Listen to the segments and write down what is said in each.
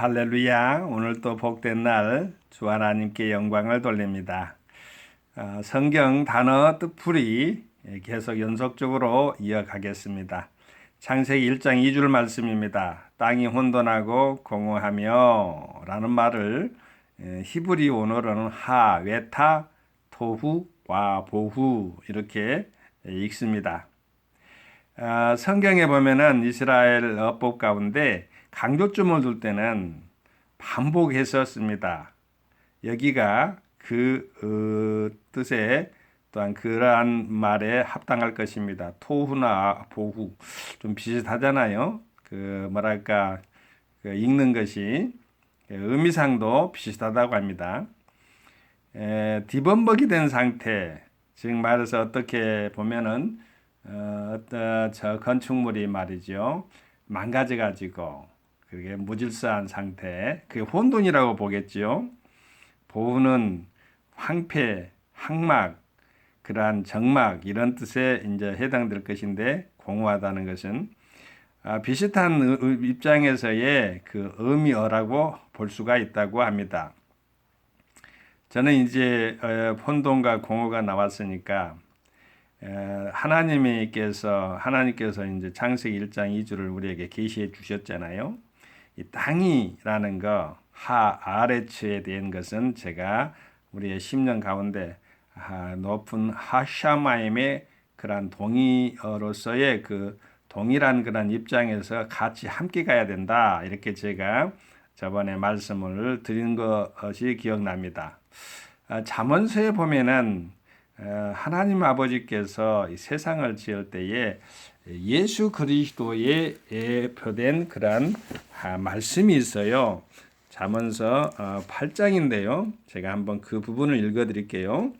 할렐루야. 오늘 또 복된 날, 주 하나님께 영광을 돌립니다. 어, 성경 단어 뜻풀이 계속 연속적으로 이어가겠습니다. 창세기 1장 2줄 말씀입니다. 땅이 혼돈하고 공허하며 라는 말을 에, 히브리 원어로는 하, 웨타, 토후, 와, 보후 이렇게 읽습니다. 아, 성경에 보면은 이스라엘 어법 가운데 강조점을 둘 때는 반복해서 씁니다. 여기가 그 어, 뜻에 또한 그러한 말에 합당할 것입니다. 토후나 보후 좀 비슷하잖아요. 그 뭐랄까 그 읽는 것이 의미상도 비슷하다고 합니다. 에, 디범벅이 된 상태, 즉 말해서 어떻게 보면은 어, 저 건축물이 말이죠 망가져 가지고 그게 무질서한 상태, 그게 혼돈이라고 보겠지요. 보호는 황폐, 항막, 그러한 정막 이런 뜻에 이제 해당될 것인데 공허하다는 것은 아, 비슷한 입장에서의 그 의미어라고 볼 수가 있다고 합니다. 저는 이제 어, 혼돈과 공허가 나왔으니까 하나님께서 하나님께서 이제 창세기 1장 2절을 우리에게 계시해 주셨잖아요. 이 땅이라는 거 하아레츠에 대한 것은 제가 우리의 10년 가운데 높은 하샤마임의 그러한 동의어로서의 그 동일한 그런 입장에서 같이 함께 가야 된다. 이렇게 제가 저번에 말씀을 드린 것이 기억납니다. 아, 잠언서에 보면은 어, 하나님 아버지께서 세상을 지을 때에 예수 그리스도의 표된 그런 아, 말씀이 있어요. 잠언서 8장인데요. 어, 제가 한번 그 부분을 읽어 드릴게요.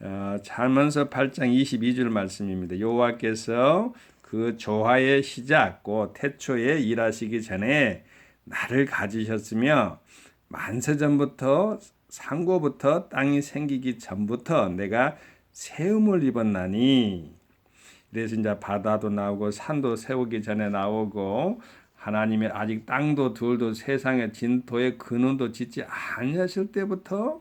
어, 잠언서 8장 22절 말씀입니다. 여호와께서 그 조화의 시작 곧 태초에 일하시기 전에 나를 가지셨으며 만세 전부터 상고부터 땅이 생기기 전부터 내가 세움을 입었나니 그래서 이제 바다도 나오고 산도 세우기 전에 나오고 하나님의 아직 땅도 둘도 세상의 진토의 근원도 짓지 아니하실 때부터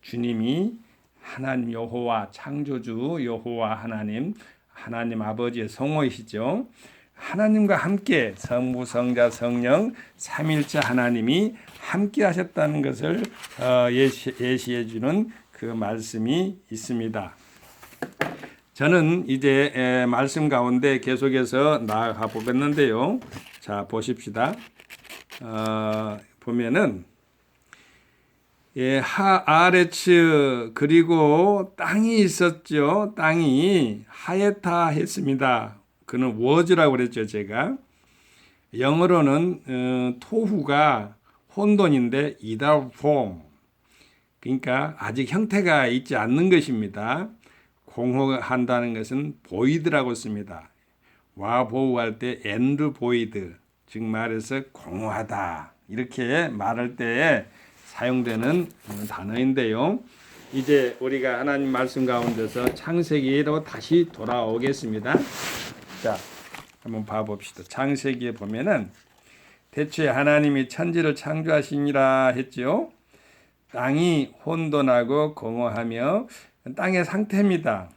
주님이 하나님 여호와 창조주 여호와 하나님 하나님 아버지의 성호이시죠. 하나님과 함께 성부 성자 성령 삼일째 하나님이 함께 하셨다는 것을 어, 예시해 주는 그 말씀이 있습니다. 저는 이제 말씀 가운데 계속해서 나아가 보겠는데요. 자, 보십시다. 어, 보면은, 예, 하 아레츠, 그리고 땅이 있었죠. 땅이 하에타 했습니다. 그는 워즈라고 그랬죠, 제가. 영어로는 어, 토후가 혼돈인데 이다 폼. 그러니까 아직 형태가 있지 않는 것입니다. 공허한다는 것은 보이드라고 씁니다. 와 보호할 때 엔드 보이드 즉 말해서 공허하다 이렇게 말할 때 사용되는 단어인데요. 이제 우리가 하나님 말씀 가운데서 창세기로 다시 돌아오겠습니다. 자, 한번 봐봅시다. 창세기에 보면은 대체 하나님이 천지를 창조하시니라 했죠. 땅이 혼돈하고 공허하며 땅의 상태입니다.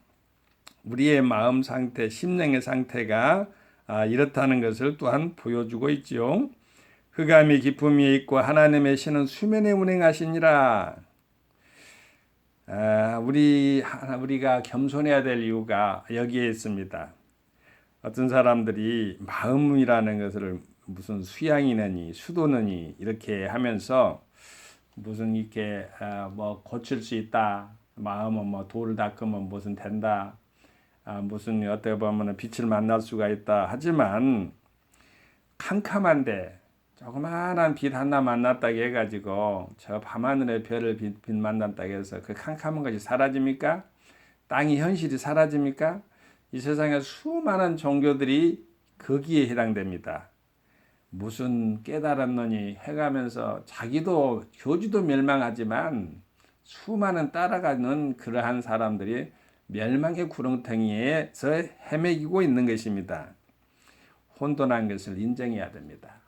우리의 마음 상태, 심령의 상태가 아, 이렇다는 것을 또한 보여주고 있지요. 흑암이 깊음이 있고 하나님의 신은 수면에 운행하시니라. 아, 우리 우리가 겸손해야 될 이유가 여기에 있습니다. 어떤 사람들이 마음이라는 것을 무슨 수양이느니 수도느니 이렇게 하면서 무슨 이렇게 아, 뭐 고칠 수 있다. 마음은 뭐 돌을 닦으면 무슨 된다. 아, 무슨 어떻게 보면 빛을 만날 수가 있다. 하지만 캄캄한데 조그마한 빛 하나 만났다고 해가지고 저 밤하늘의 별을 빛, 빛 만났다고 해서 그 캄캄한 것이 사라집니까? 땅이 현실이 사라집니까? 이 세상에 수많은 종교들이 거기에 해당됩니다. 무슨 깨달았느니 해가면서 자기도 교주도 멸망하지만 수많은 따라가는 그러한 사람들이 멸망의 구렁텅이에서 헤매기고 있는 것입니다. 혼돈한 것을 인정해야 됩니다.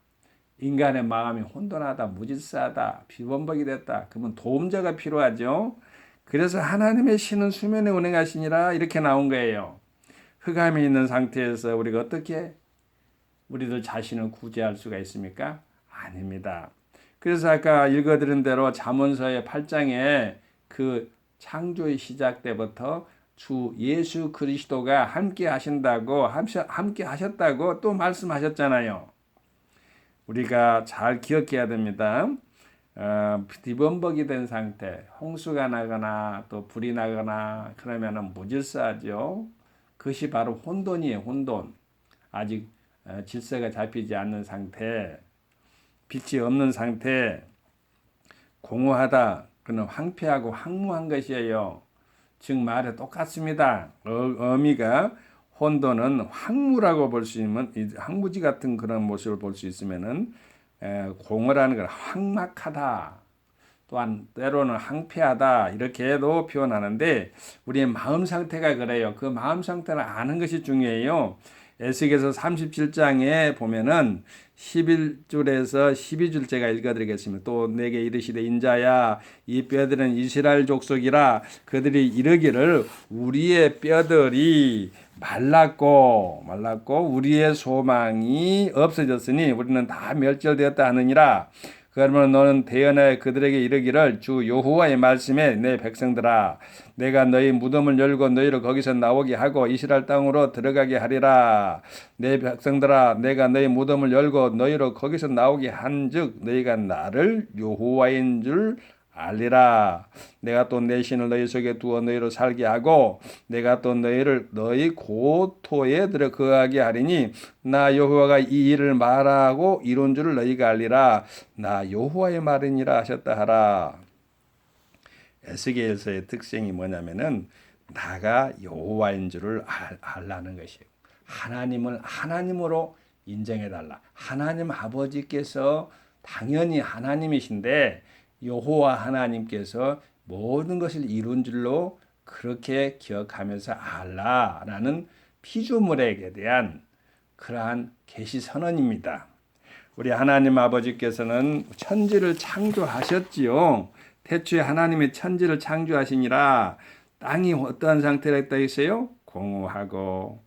인간의 마음이 혼돈하다, 무질서하다, 비범벅이 됐다. 그러면 도움자가 필요하죠. 그래서 하나님의 신은 수면에 운행하시니라 이렇게 나온 거예요. 흑암이 있는 상태에서 우리가 어떻게 우리들 자신을 구제할 수가 있습니까? 아닙니다. 그래서 아까 읽어드린 대로 잠언서의 8장에 그 창조의 시작 때부터 주 예수 그리스도가 함께 하신다고 함께 하셨다고 또 말씀하셨잖아요. 우리가 잘 기억해야 됩니다. 어, 뒤범벅이 된 상태, 홍수가 나거나 또 불이 나거나 그러면은 무질서하죠. 그것이 바로 혼돈이에요. 혼돈. 아직 어, 질서가 잡히지 않는 상태, 빛이 없는 상태, 공허하다. 그는 황폐하고 황무한 것이에요. 즉 말에 똑같습니다. 어, 어미가 혼돈은 황무라고 볼 수 있는 황무지 같은 그런 모습을 볼 수 있으면은 에, 공허라는 건 황막하다. 또한 때로는 황폐하다 이렇게도 표현하는데 우리의 마음 상태가 그래요. 그 마음 상태를 아는 것이 중요해요. 에스겔서 37장에 보면은 11줄에서 12줄 제가 읽어드리겠습니다. 또 내게 이르시되 인자야 이 뼈들은 이스라엘 족속이라 그들이 이르기를 우리의 뼈들이 말랐고 말랐고 우리의 소망이 없어졌으니 우리는 다 멸절되었다 하느니라 그러면 너는 대연하여 그들에게 이르기를 주 여호와의 말씀에 내 백성들아 내가 너희 무덤을 열고 너희를 거기서 나오게 하고 이스라엘 땅으로 들어가게 하리라. 내 백성들아 내가 너희 무덤을 열고 너희를 거기서 나오게 한즉 너희가 나를 여호와인 줄 알리라. 내가 또 내 신을 너희 속에 두어 너희를 살게 하고 내가 또 너희를 너희 고토에 들어 거하게 하리니 나 여호와가 이 일을 말하고 이룬 줄을 너희가 알리라. 나 여호와의 말이니라 하셨다 하라. 에스겔서의 특징이 뭐냐면은 나가 여호와인 줄을 알, 알라는 것이에요. 하나님을 하나님으로 인정해 달라. 하나님 아버지께서 당연히 하나님이신데 여호와 하나님께서 모든 것을 이룬 줄로 그렇게 기억하면서 알라라는 피조물에게 대한 그러한 계시 선언입니다. 우리 하나님 아버지께서는 천지를 창조하셨지요. 태초에 하나님의 천지를 창조하시니라 땅이 어떠한 상태라 했다 했어요? 공허하고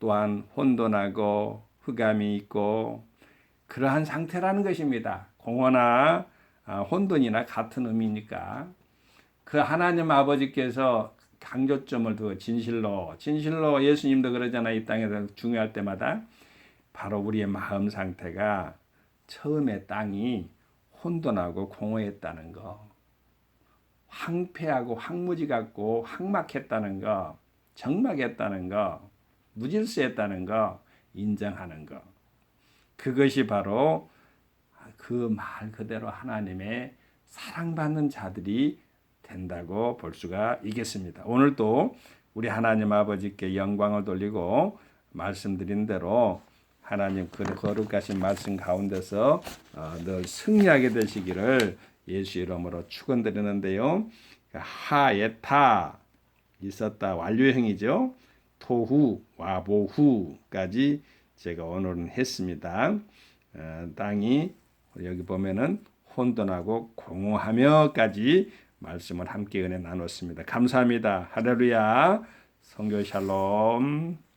또한 혼돈하고 흑암이 있고 그러한 상태라는 것입니다. 공허나 아, 혼돈이나 같은 의미니까 그 하나님 아버지께서 강조점을 두어 진실로 진실로 예수님도 그러잖아요. 이 땅에서 중요할 때마다 바로 우리의 마음 상태가 처음에 땅이 혼돈하고 공허했다는 거 황폐하고 황무지 같고 황막했다는 거 정막했다는 거 무질서했다는 거 인정하는 거. 그것이 바로 그 말 그대로 하나님의 사랑받는 자들이 된다고 볼 수가 있겠습니다. 오늘도 우리 하나님 아버지께 영광을 돌리고 말씀드린 대로 하나님 그 거룩하신 말씀 가운데서 어, 늘 승리하게 되시기를 예수 이름으로 축원드리는데요. 하에타 있었다 완료형이죠. 토후 와보후까지 제가 오늘은 했습니다. 어, 땅이 여기 보면은 혼돈하고 공허하며까지 말씀을 함께 은혜 나눴습니다. 감사합니다. 할렐루야. 성교 샬롬.